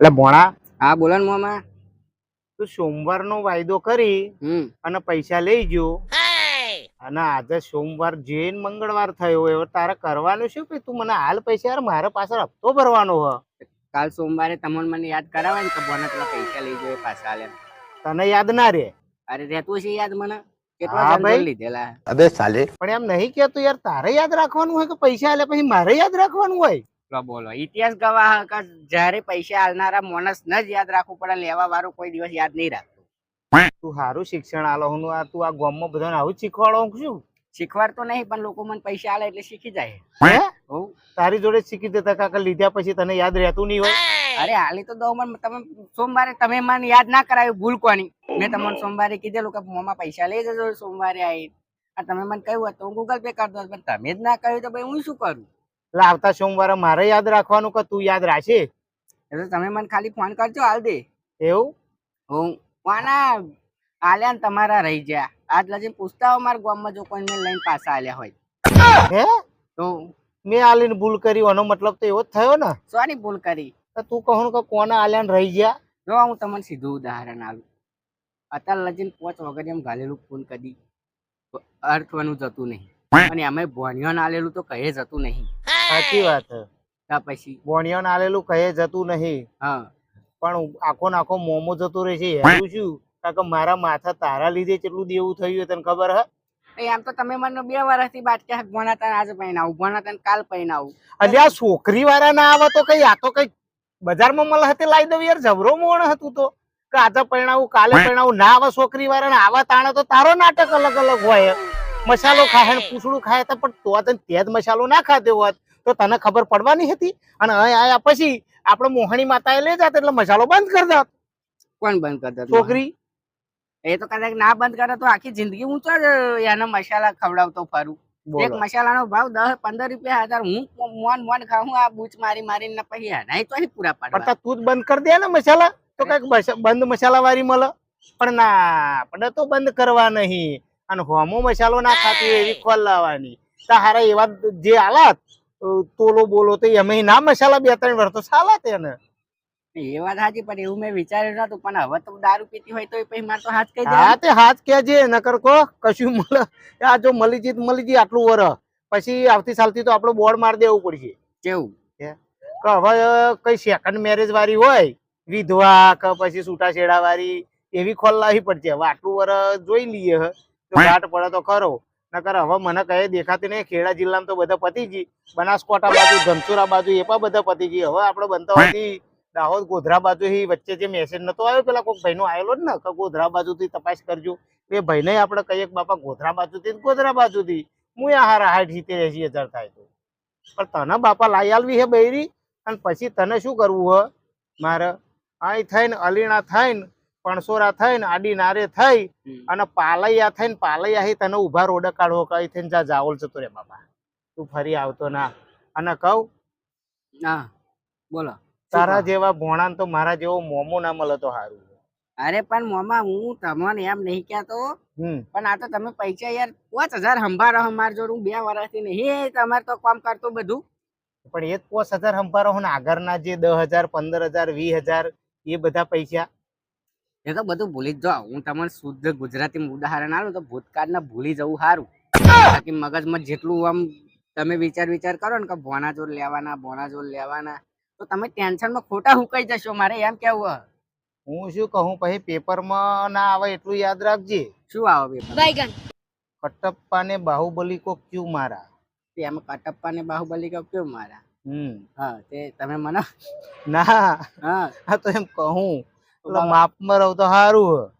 એટલે ભોણા. હા બોલો ને મામા. તું સોમવાર નો વાયદો કરી હમ. અને પૈસા લઈ ગયો. અને આજે સોમવાર જૈન મંગળવાર થયો એવો તારે કરવાનું શું કે? તું મને હાલ પૈસા યાર મારે પાછળ હપ્તો ભરવાનો હ. કાલ સોમવારે તમને મને યાદ કરાવે ને કે બોના પેલા પૈસા લઈ જોઈએ પાછા લે તને યાદ ના રે અરે રહેતું છે યાદ મને. લીધેલા. અબે સાલે. પણ એમ નહીં કેતું યાર તારે યાદ રાખવાનું હોય કે પૈસા આલે પછી મારે યાદ રાખવાનું હોય? લો બોલો. ઇતિહાસ ગવાહ જ્યારે પૈસા આલનારા માણસ ન જ યાદ રાખવું પડે લેવા વાળો કોઈ દિવસ યાદ નહીં રાખતું. તું સારું શિક્ષણ આલો હું આ તું આ ગામમાં બધાને આવું જ શીખવાડો હું શીખવાડ તો નહીં પણ લોકો મને પૈસા આલે એટલે શીખી જાય. તારી જોડે શીખી દેતા કાકા લીધા પછી તને યાદ રહેતું નહીં હોય? અરે હાલી તો દઉં પણ તમે સોમવારે તમે મને યાદ ના કરાયું ભૂલ કોની? મેં તમને સોમવારે કીધેલું કે મોમાં પૈસા લઈ જજો સોમવારે આવી તમે મને કહ્યું હતું હું ગૂગલ પે કરી દઉં પણ તમે જ ના કહ્યું તો ભાઈ હું શું કરું? એટલે આવતા સોમવારે મારે યાદ રાખવાનું કે તું યાદ રાખશે એટલે તમે મને ખાલી ફોન કરજો હાલ દે. એવું? હું વાના આલ્યા ને તમારા રહી ગયા. આજ લગી પૂછતા હોય મારા ગામમાં જો કોઈ મેં લઈને પાછા આલ્યા હોય. હે? તો? મેં આલીને ભૂલ કરી એનો મતલબ તો એવો જ થયો ને. સોની ભૂલ કરી? તો તું કહું કે કોના આલ્યા ને રહી ગયા? જો હું તમને સીધું ઉદાહરણ આલું અત્યારે લગીને પોચ વગર એમ ગાલેલું ફોન કદી અર્થવાનું જતું નહીં. અને અમે ભણ્યો આલેલું તો કહે જતું નહીં. સાચી વાત છે. પછી. બોણિયાને આલેલું કહે જતું નહીં. હા. પણ આખો નાખો મોમો જતો રહે છે. એવું શું કાકા કે મારા માથા તારા લીધે કેટલું દેવું થયું તને ખબર હે? આમ તો તમે મને બે વર્ષથી બાટક્યા ભણાતા આજે પહેણાવું ભણાતા કાલ પહેણાવું અલ્યા આ છોકરી વાળા ના આવે તો કઈ આ તો કઈ બજારમાં મળે હતી લાવી દઉં યાર જબરો મોણ હતું તો. કે આજે પરણાવું કાલે પરણાવું ના આવે છોકરી વાળા ને આવા તાણે તો તારો નાટક અલગ અલગ હોય. મસાલો ખાય પૂછડું ખાય તો પણ તો તને તે જ મસાલો ના ખાધો હોત. તો તને ખબર પડવાની હતી? અને અહીં આયા પછી આપણે મોહણી માતાએ લઈ જાત એટલે મસાલો બંધ કરી દત કોણ બંધ કરી દત છોકરી. એ તો કદાચ ના બંધ કરે તો આખી જિંદગી હું તો જ એના મસાલા ખવડાવતો ફરું? એક મસાલાનો ભાવ દસ પંદર રૂપિયા હજાર. હું મોન મોન ખાઉં આ બૂચ મારી મારીને ને પછી નહીં તો પૂરા પાડવા. તું જ બંધ કરી દે ને મસાલા. તો કંઈક બંધ મસાલા વાળી મળે. પણ ના આપણે તો બંધ કરવા નહીં. અને હોમો મસાલો ના ખાતી એવી ખોલ લાવવાની. તારા એવા જે આલાત. અ, તોલો બોલો તો એમાં. ના મસાલા બે ત્રણ વર્ષ તો સાલા તેને એ વાત સાચી પણ એવું મેં વિચાર્યું નતું પણ હવે તો દારૂ પીતી હોય તો પછી મારે તો હાથ કહી હા દે તે હાથ કહેજે નકર કો કશું મળે. આ જો મળી જીત મળી જી આટલું વર. પછી આવતી સાલથી તો આપણો બોર્ડ મારી દેવું પડશે. કેવું? કે હવે કઈ સેકન્ડ મેરેજ વાળી હોય વિધવા કે પછી છૂટાછેડા વાળી એવી ખોલ લાવી પડશે. હવે આટલું વર જોઈ લઈએ. હે. તો ઘાટ પડે તો ખરો. નકર હવે મને કહે દેખાતી નહીં. ખેડા જિલ્લામાં તો બધા પતી ગઈ બનાસકોટા બાજુ, ધનસુરા બાજુ, એ પણ બધા પતી ગઈ હવે આપણે બનતાવાથી દાહોદ, ગોધરા બાજુ વચ્ચે જે મેસેજ નતો આવ્યો, પેલા કોઈ ભાઈનો આવેલો જ ને, કે ગોધરા બાજુથી તપાસ કરજો. એ ભાઈને આપણે કહીએ બાપા, ગોધરા બાજુથી ને ગોધરા બાજુથી. હું હારા હાઠ જીતે એસી હજાર થાય તો. પણ તને બાપા લાઈ આલવી હે બૈરી? અને પછી તને શું કરવું હ? મારે અહીં થઈને, અલીણા થઈને પણસોરા થઈને આડી નારે થઈ અને પાલૈયા થઈને પાલૈયા તને ઊભા રોડે કાઢવો કઈ થઈને જા જાવલ જતો રે બાપા તું ફરી આવતો ના. અને કહું ના બોલો. તારા જેવા ભોણા તો મારા જેવો મોમો ના મળે તો સારું અરે પણ મોમા હું તમને એમ નહીં કહેતો. પણ આ તો તમે પૈસા યાર પાંચ હજાર સંભાળો અમાર જોડે. હું બે વર્ષથી નહીં. તમારે તો કામ કરતો બધું. પણ એ પાંચ હજાર સંભારો ને આગળના જે દસ હજાર પંદર હજાર વીસ હજાર એ બધા પૈસા. એ તો બધું ભૂલી જ જાઓ. હું તમને શુદ્ધ ગુજરાતી ઉદાહરણ આલું તો ભૂતકાળને ભૂલી જવું સારું. બાકી મગજમાં જેટલું આમ તમે વિચાર વિચાર કરો ને કે ભોના જોડ લેવાના ભોના જોડ લેવાના તો તમે ટેન્શનમાં ખોટા હુકાઈ જશો. મારે એમ કેવું હું શું કહું? પછી પેપરમાં ના આવે એટલું યાદ રાખજે. શું આવે પેપર? કટપ્પા ને બાહુબલી કો ક્યુ મારા? એમાં કટપ્પા ને બાહુબલી કો ક્યુ મારા? હમ. હા તે તમે મને ના. હા તો એમ કહું. માપમાં રહો તો સારું